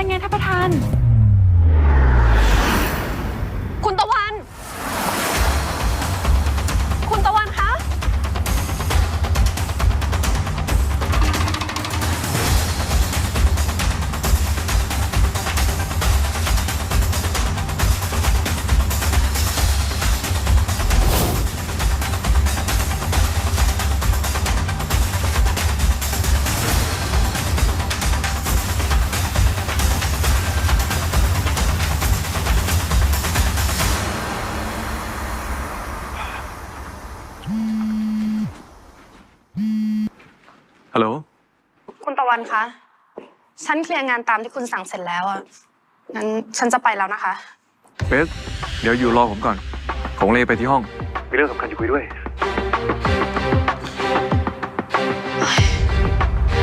ได้ไงท่านประธาน วันคะ ฉันเคลียร์งานตามที่คุณสั่งเสร็จแล้วอะ งั้นฉันจะไปแล้วนะคะ เบส เดี๋ยวอยู่รอผมก่อนผมเลยไปที่ห้อง มีเรื่องสำคัญจะคุยด้วย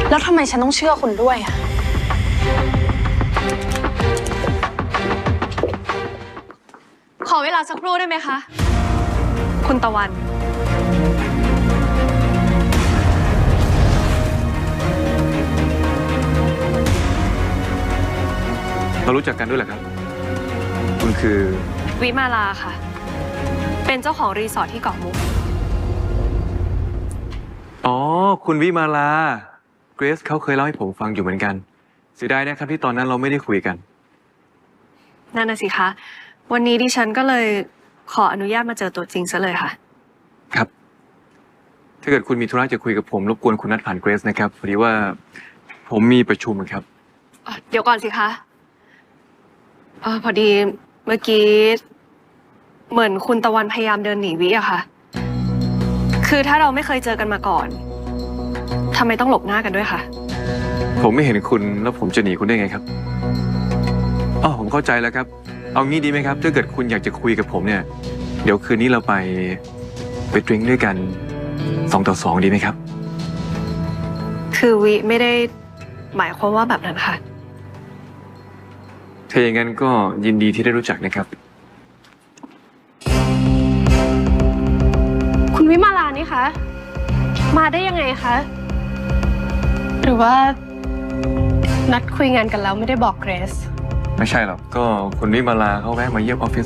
แล้วทำไมฉันต้องเชื่อคุณด้วยอะ ขอเวลาสักครู่ได้ไหมคะ คุณตะวัน เรารู้จักกันด้วยเหรอครับ คุณคือ วิมาลาค่ะ เป็นเจ้าของรีสอร์ทที่เกาะมุก อ๋อ คุณวิมาลา เกรซเขาเคยเล่าให้ผมฟังอยู่เหมือนกัน เสียดายนะครับที่ตอนนั้นเราไม่ได้คุยกัน นั่นน่ะสิคะ วันนี้ดิฉันก็เลยขออนุญาตมาเจอตัวจริงซะเลยค่ะ ครับ ถ้าเกิดคุณมีธุระจะคุยกับผม รบกวนคุณนัดผ่านเกรซนะครับพอดีว่าผมมีประชุมครับอะเดี๋ยวก่อนสิคะ เออพอดีเมื่อกี้ เหมือนคุณตะวันพยายามเดินหนีวิอะค่ะ คือถ้าเราไม่เคยเจอกันมาก่อนทำไมต้องหลบหน้ากันด้วยคะผมไม่เห็นคุณแล้วผมจะหนีคุณได้ไงครับอ๋อผมเข้าใจแล้วครับ เอางี้ดีไหมครับ ถ้าเกิดคุณอยากจะคุยกับผมเนี่ย เดี๋ยวคืนนี้เราไปไปดริงก์ด้วยกันสองต่อสองดีไหมครับ คือวิไม่ได้หมายความว่าแบบนั้นค่ะ ถ้าอย่างนั้นก็ยินดีที่ได้รู้จักนะครับ คุณวิมาลานี่คะ มาได้ยังไงคะ หรือว่า นัดคุยงานกันแล้วไม่ได้บอกเกรซไม่ใช่หรอก ก็คุณวิมาลาเขาแวะมาเยี่ยมออฟฟิศ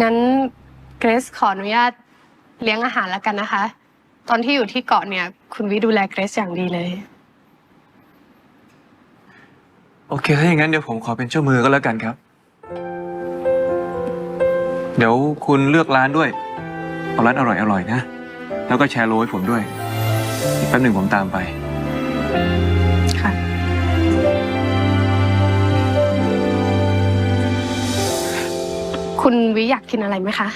งั้นเกรซขออนุญาตเลี้ยงอาหารแล้วกันนะคะ ตอนที่อยู่ที่เกาะเนี่ย คุณวิดูแลเกรซอย่างดีเลย โอเค ถ้าอย่างนั้นเดี๋ยวผมขอเป็นเจ้ามือก็แล้วกันครับ เดี๋ยวคุณเลือกร้านด้วย เอาร้านอร่อยๆนะ แล้วก็แชร์โลให้ผมด้วย อีกแป๊บหนึ่งผมตามไป ค่ะ คุณวิอยากกินอะไรไหมคะ